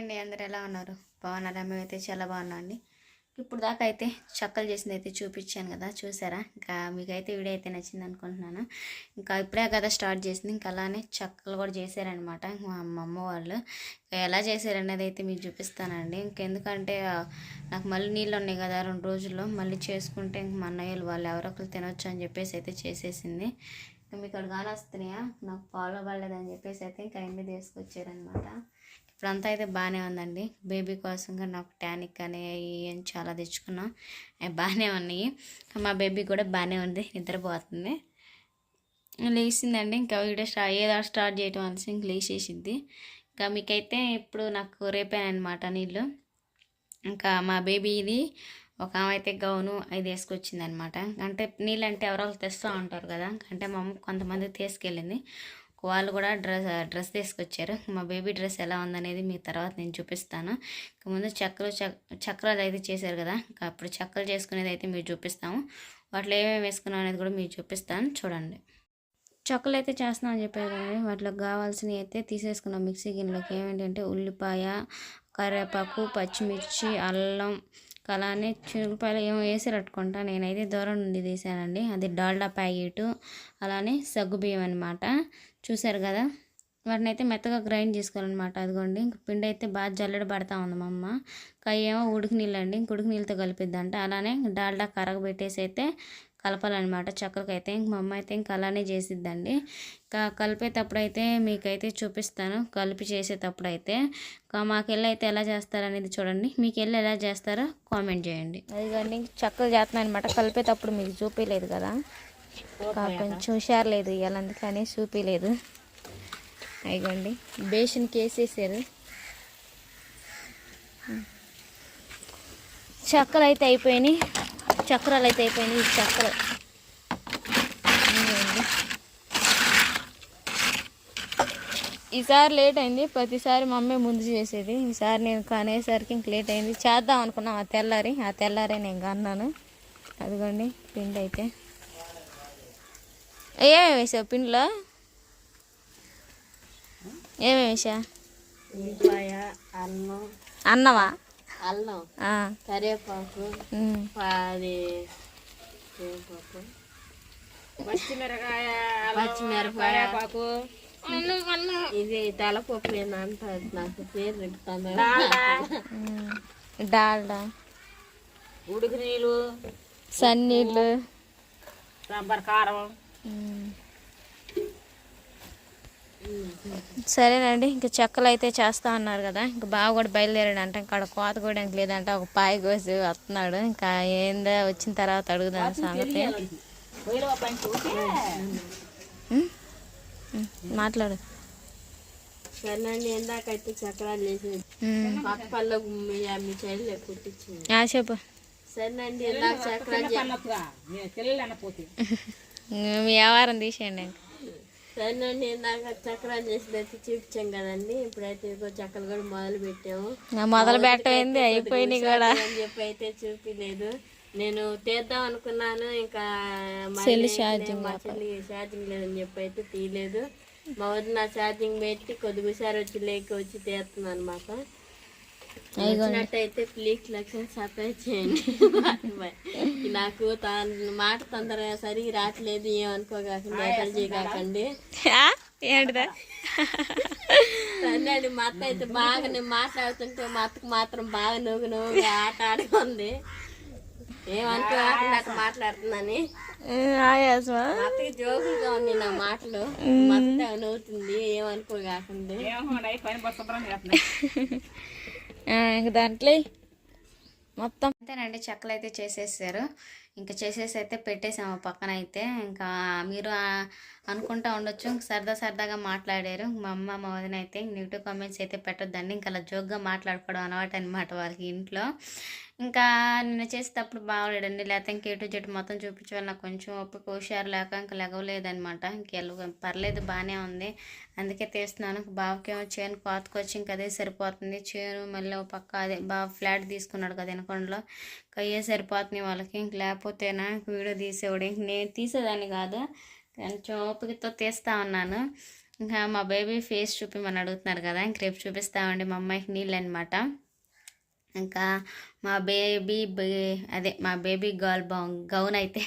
అండి అందరు ఎలా ఉన్నారు? బాగున్నారా? మేమైతే చాలా బాగున్నాం అండి ఇప్పుడు దాకా అయితే చక్కలు చేసింది అయితే చూపించాను కదా. చూసారా? ఇంకా మీకైతే వీడియో అయితే నచ్చింది అనుకుంటున్నాను. ఇంకా ఇప్పుడే కదా స్టార్ట్ చేసింది. ఇంకా అలానే చక్కలు కూడా చేశారనమాట మా అమ్మమ్మ వాళ్ళు. ఎలా చేశారనేది అయితే మీకు చూపిస్తానండి. ఇంకెందుకంటే నాకు మళ్ళీ నీళ్ళు ఉన్నాయి కదా రెండు రోజుల్లో. మళ్ళీ చేసుకుంటే ఇంక మా అన్నయ్యలు వాళ్ళు ఎవరో ఒకరు తినొచ్చు అని చెప్పేసి అయితే చేసేసింది. ఇంకా మీకు అక్కడ గాలి వస్తున్నాయా నాకు ఫాలో అవ్వలేదని చెప్పేసి అయితే ఇంకా ఎన్ని తీసుకొచ్చారనమాట ఇప్పుడంతా అయితే బాగానే ఉందండి. బేబీ కోసంగా నాకు టానిక్ అని ఏం చాలా తెచ్చుకున్నాం. అవి బాగానే ఉన్నాయి. మా బేబీ కూడా బాగానే ఉంది. నిద్రపోతుంది. లేచిందండి. ఇంకా వీడియో స్టార్ట్ ఏదో స్టార్ట్ చేయటం అనేసి ఇంక లేచేసిద్ది. ఇంకా మీకైతే ఇప్పుడు నాకు రేపేనమాట నీళ్ళు. ఇంకా మా బేబీ ఇది ఒక ఆమె అయితే గౌను అది వేసుకొచ్చింది అనమాట అంటే నీళ్ళంటే ఎవరో ఒకరు తెస్తూ ఉంటారు కదా. అంటే మా అమ్మ కొంతమంది తీసుకెళ్ళింది. వాళ్ళు కూడా డ్రెస్ డ్రెస్ తీసుకొచ్చారు. మా బేబీ డ్రెస్ ఎలా ఉందనేది మీ తర్వాత నేను చూపిస్తాను. ఇంకా ముందు చక్కలు చక్- చక్రాలు అయితే చేశారు కదా. ఇంకా అప్పుడు చక్కలు చేసుకునేది అయితే మీరు చూపిస్తాము. వాటిలో ఏమేమి వేసుకున్నాం అనేది కూడా మీరు చూపిస్తాను. చూడండి. చక్కలు అయితే చేస్తున్నాం అని చెప్పారు కానీ వాటిలో కావాల్సినవి అయితే తీసేసుకున్నాం. మిక్సీ గిన్నెలోకి. ఏమేంటంటే ఉల్లిపాయ కరివేపాకు పచ్చిమిర్చి అల్లం అలానే చిరుపాయలు ఏమో వేసి రట్టుకుంటా. నేనైతే దూరం నుండి తీసానండి అది డాల్డా ప్యాకెట్. అలానే సగ్గుబియ్యం అనమాట చూసారు కదా? వాటిని అయితే మెత్తగా గ్రైండ్ చేసుకోవాలన్నమాట. అదిగోండి ఇంక పిండి అయితే బాగా జల్లెడ పడతా ఉంది మా అమ్మ. కయ్యేమో ఉడికి నీళ్ళు అండి ఇంక ఉడికి నీళ్ళతో కలిపిద్దంట. అలానే డాల్డా కరగబెట్టేసి అయితే కలపాలన్నమాట. చక్కలకి అయితే ఇంక మా అమ్మ అయితే ఇంకా అలానే చేసిద్దండి. ఇంకా కలిపేటప్పుడు అయితే మీకైతే చూపిస్తాను. కలిపి చేసేటప్పుడు అయితే ఇంకా మాకెళ్ళి అయితే ఎలా చేస్తారనేది చూడండి. మీకు వెళ్ళి ఎలా చేస్తారో కామెంట్ చేయండి. అదిగోండి చక్కలు చేస్తున్నాను అనమాట కలిపేటప్పుడు మీకు చూపించలేదు కదా? ఇంకా కొంచెం హుషారులేదు ఇవాళ అందుకని చూపించలేదు అదిగోండి బేషన్కి వేసేసారు చక్కలు అయితే అయిపోయినాయి. చక్రాలు అయితే అయిపోయినాయి ఇదిగోండి. ఈసారి లేట్ అయింది ప్రతిసారి మా అమ్మే ముందు చేసేది. ఈసారి నేను కనేసరికి ఇంక లేట్ అయింది. చేద్దాం అనుకున్నాం ఆ తెల్లారి ఆ తెల్లారే నేను కన్నాను అదిగోండి పిండి అయితే. ఏమేమి వేసావు పిండిలో? ఏమేమి వేసా అన్నవా అల్లం ఆ, కరివేపాకు ఉమ్. అది కరివేపాకు. పచ్చిమిరకాయ పచ్చిమిరకాయ ఇది ఏంటంట నాకు పేరు. డాల్డా ఉడికి నీళ్ళు సన్నీళ్ళు. రబ్బర్ కారం. సరేనండి ఇంకా చెక్కలు అయితే చేస్తా అన్నారు కదా ఇంకా బావ కూడా బయలుదేరాడు అంటే ఇంకా కోత కూడా ఇంక లేదంటే ఒక పాయ కోసి వస్తున్నాడు ఇంకా ఏందో వచ్చిన తర్వాత అడుగుదాం సంగతి. మాట్లాడు. చెప్పు. సరేనండి మీ వ్యవహారం తీసేయండి ఇంక. సరేనండి ఇందాక చక్రాలు చేసేది అయితే చూపించాం కదండి. ఇప్పుడైతే ఇదిగో చక్కలు కూడా మొదలు పెట్టాము. మొదలు పెట్టమైంది అయిపోయినాయి కూడా. అని చెప్పి అయితే చూపించలేదు నేను తీద్దాం అనుకున్నాను. ఇంకా మా అన్నయ్య ఛార్జింగ్ మా చెల్లి ఛార్జింగ్ లేదని చెప్పి అయితే తీయలేదు. మా వదిన ఛార్జింగ్ పెట్టి కొద్దిగా హుషారు వచ్చి లేక వచ్చి తీస్తుంది అనమాట వచ్చినట్టయితే ప్లీజ్ లక్ష్యం సపరేట్ చేయండి. నాకు తన మాట తొందరగా సరిగి రావట్లేదు ఏమనుకోకండి ఎక్కడ చేయకండి. ఆ? ఏంటిదా? సరే మా అత్త అయితే బాగా నేను మాట్లాడుతుంటే మా అత్తకు మాత్రం బాగా నవ్వు నవ్వు ఆట ఆడుకుంది. ఏమనుకోకుండా అట్లా మాట్లాడుతుందని. అత్తకి జోకులుగా ఉంది నా మాటలు. మా అత్త నవ్వుతుంది ఏమనుకోగాకండి ఆ, ఇంక దాంట్లో మొత్తం. అంతేనండి చెక్కలు అయితే చేసేసారు. ఇంకా చేసేసి అయితే పెట్టేసాము పక్కన అయితే ఇంకా మీరు అనుకుంటా ఉండొచ్చు. సరదా సరదాగా మాట్లాడారు. మా అమ్మ మా వదిన అయితే నెగిటివ్ కామెంట్స్ అయితే పెట్టొద్దండి. ఇంకా అలా జోక్గా మాట్లాడుకోవడం అలవాటు అనమాట వాళ్ళకి ఇంట్లో. ఇంకా నిన్న చేసేటప్పుడు బాగలేడండి లేకపోతే ఇంక ఎటు జట్టు మొత్తం చూపించాలి నాకు కొంచెం ఒప్పుకు హుషారు లేక ఇంకా లెగవలేదనమాట ఇంకెళ్ళ పర్లేదు బాగానే ఉంది. అందుకే తీస్తున్నాను. బావకేమో చేను కోతకొచ్చి ఇంకా అదే సరిపోతుంది. చేను మళ్ళీ ఒక పక్క అదే బాగా ఫ్లాట్ తీసుకున్నాడు కదా ఎనకొండలో. ఇంకా అయ్యే సరిపోతున్నాయి వాళ్ళకి. ఇంక లేకపోతేనా వీడియో తీసేవాడు. ఇంక నేను తీసేదాన్ని కాదు. కొంచెం ఓపికతో తీస్తా ఉన్నాను. ఇంకా మా బేబీ ఫేస్ చూపిమని అడుగుతున్నారు కదా ఇంక రేపు చూపిస్తామండి మా అమ్మాయికి నీళ్ళు అనమాట ఇంకా మా బేబీ బే- అదే మా బేబీ గర్ల్ బా గౌన్ అయితే.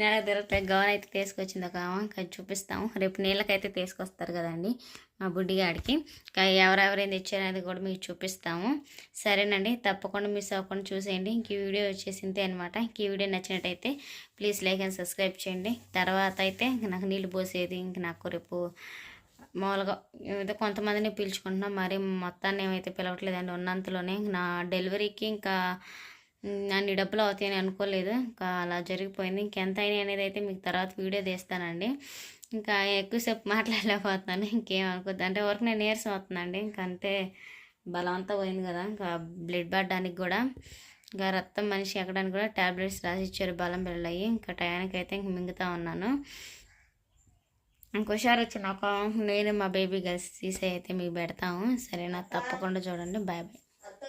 నెల తిరగట్లే గౌన్ అయితే తీసుకొచ్చింది. ఒక ఆమె ఇంకా చూపిస్తాము. రేపు నీళ్ళకైతే తీసుకొస్తారు కదండి మా బుడ్డిగాడికి. ఎవరెవరైంది ఇచ్చారనేది కూడా మీకు చూపిస్తాము. సరేనండి తప్పకుండా మిస్ అవ్వకుండా చూసేయండి. ఇంక ఈ వీడియో వచ్చేసింతే అనమాట ఇంక ఈ వీడియో నచ్చినట్టయితే ప్లీజ్ లైక్ అండ్ సబ్స్క్రైబ్ చేయండి. తర్వాత అయితే ఇంక నాకు నీళ్ళు పోసేది ఇంక నాకు రేపు మామూలుగా ఏదో కొంతమందిని పిలుచుకుంటున్నాం. మరి మొత్తాన్ని ఏమైతే పిలవట్లేదండి ఉన్నంతలోనే నా డెలివరీకి ఇంకా అన్ని డబ్బులు అవుతాయని అనుకోలేదు. ఇంకా అలా జరిగిపోయింది. ఇంకెంత అయినాయి అనేది అయితే మీకు తర్వాత వీడియో తీస్తానండి. ఇంకా ఎక్కువసేపు మాట్లాడలేకపోతున్నాను. ఇంకేం అనుకోద్దు. అంటే వరకు నేను నీరసం అవుతుందండి ఇంకంతే అంతే బలం అంతా పోయింది కదా. ఇంకా బ్లడ్ పడడానికి కూడా. ఇంకా రక్తం మనిషి ఎక్కడానికి కూడా టాబ్లెట్స్ రాసి ఇచ్చారు బలం పిల్లలయ్యి ఇంకా టయానికి అయితే ఇంక మింగుతా ఉన్నాను. ఇంకోసారి వచ్చినాక నేను మా బేబీ కలిసి తీసే అయితే మీకు పెడతాము. సరేనా? తప్పకుండా చూడండి. Bye bye.